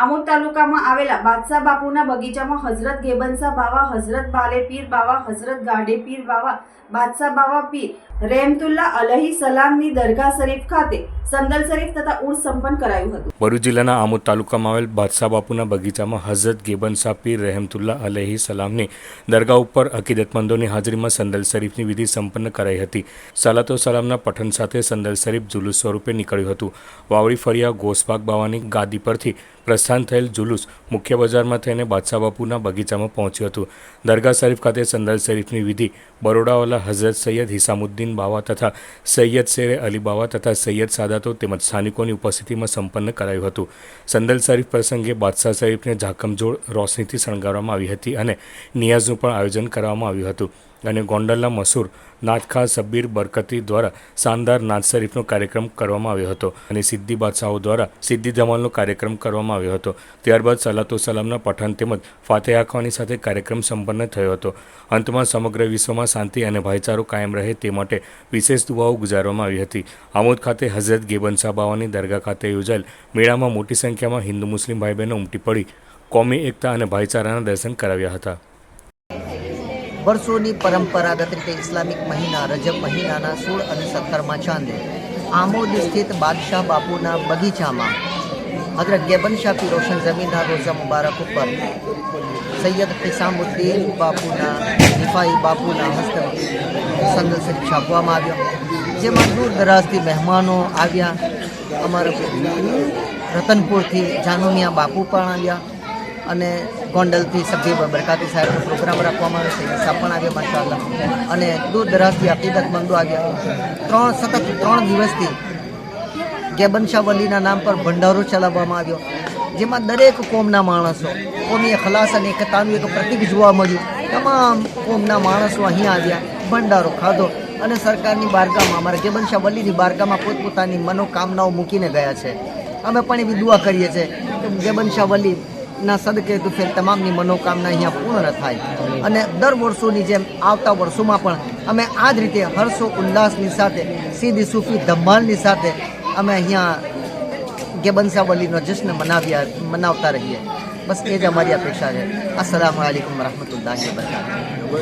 આમોદ તાલુકામાં આવેલા બાદશાહ બાપુના બગીચામાં હઝરત ગેબનસા બાવા, હઝરત બાલે પીર બાવા, હઝરત ગાડે પીર બાવા, બાદશાહ બાવા પીર રેમતુલ્લા અલહી સલામની દરગાહ શરીફ ખાતે સંદલ શરીફ તથા ઉર્સ સંપન્ન કરાયું હતું. ભરૂચ જિલ્લાના આમોદ તાલુકામાં આવેલ બાદશાહ બાપુના બગીચામાં હઝરત ગેબનશાહ પીર રહેમતુલ્લા અલહી સલામની દરગાહ ઉપર અકીદતમંદોની હાજરીમાં સંદલ શરીફની વિધિ સંપન્ન કરાઈ હતી. સલાતો સલામના પઠન સાથે સંદલ શરીફ જુલુસ સ્વરૂપે નીકળ્યું હતું. વાવડી ફરિયા ગોસબાગ બાવાની ગાદી પરથી પ્રસ્થાન થયેલ જુલુસ મુખ્ય બજારમાં થઈને બાદશાહ બાપુના બગીચામાં પહોંચ્યું હતું. દરગાહ શરીફ ખાતે સંદલ શરીફની વિધિ, બરોડાવાલા હઝરત સૈયદ હિસામુદ્દીન બાવા તથા સૈયદ શેરે અલી બાવા તથા સૈયદ સાદાતો તેમજ સ્થાનિકોની ઉપસ્થિતિમાં સંપન્ન કરાયું હતું. સંદલ શરીફ પ્રસંગે બાદશાહ શરીફને ઝાકમજોડ રોશનીથી શણગારવામાં આવી હતી અને નિયાઝનું પણ આયોજન કરવામાં આવ્યું હતું. અને ગોંડલના મસૂર નાથખા સબ્બીર બરકતી દ્વારા શાનદાર નાથ શરીફનો કાર્યક્રમ કરવામાં આવ્યો હતો અને સિદ્ધિ બાદશાહો દ્વારા સિદ્ધિ ધમાલનો કાર્યક્રમ કરવામાં આવ્યો હતો. ત્યારબાદ સલાતો સલામના પઠન તેમજ ફાતેહા ખાવાની સાથે કાર્યક્રમ સંપન્ન થયો હતો. અંતમાં સમગ્ર વિશ્વમાં શાંતિ અને ભાઈચારો કાયમ રહે તે માટે વિશેષ દુઆઓ ગુજારવામાં આવી હતી. આમોદ ખાતે હઝરત ગેબનસા બાવાની દરગાહ ખાતે યોજાયેલ મેળામાં મોટી સંખ્યામાં હિન્દુ મુસ્લિમ ભાઈ બહેનો ઉમટી પડી. કોમી એકતા અને ભાઈચારાના દર્શન કરાવ્યા હતા. વર્ષોની પરંપરાગત રીતે ઇસ્લામિક મહિના રજબ મહિનાના સોળ અને સત્તરમાં ચાંદે. આમોદ સ્થિત બાદશાહ બાપુના બગીચામાં હજરત ગેબન શાહ પી રોશન જમીનના રોઝા મુબારક ઉપર સૈયદ હિસામુદ્દીન બાપુના રિફાઈ બાપુના હસ્તે સંદર્શન છાપવામાં આવ્યો, જેમાં દૂર દરાજથી મહેમાનો આવ્યા. અમારા રતનપુરથી જાનુમિયા બાપુ પણ આવ્યા. અને ગોંડલથી સભ્ય બરકાતી સાહેબનો પ્રોગ્રામ રાખવામાં આવ્યો છે સાપણ આવ્યા માશાઅલ્લાહ અને દૂર દરાજથી અકીદતમંદો આવ્યા. ત્રણ સતત ત્રણ દિવસથી ગેબનશાહ વલીના નામ પર ભંડારો ચલાવવામાં આવ્યો. જેમાં દરેક કોમના માણસો કોમી ખલાસ અને એકતાનું એક પ્રતિક જોવા મળ્યું. તમામ કોમના માણસો અહીંયા આવ્યા, ભંડારો ખાધો અને સરકારની બારગામાં અમારા ગેબન શાહ વલીની બારગામાં પોતપોતાની મનોકામનાઓ મૂકીને ગયા છે. અમે પણ એવી દુઆ કરીએ છીએ કે ગેબન શાહ વલી ના સદકે તો તમામની મનોકામના અહીંયા પૂર્ણ થાય. અને દર વર્ષોની જેમ આવતા વર્ષોમાં પણ અમે આ જ રીતે હર્ષો ઉલ્લાસની સાથે, સીધી સૂફી ધમાલની સાથે અમે અહીંયા ગેબનસાવલીનો જશ્ન મનાવ્યા, મનાવતા રહીએ. બસ એ જ અમારી અપેક્ષા છે. અસલામ આલિકુમ વરહમતુલ્લાહ વબરકાતુહ.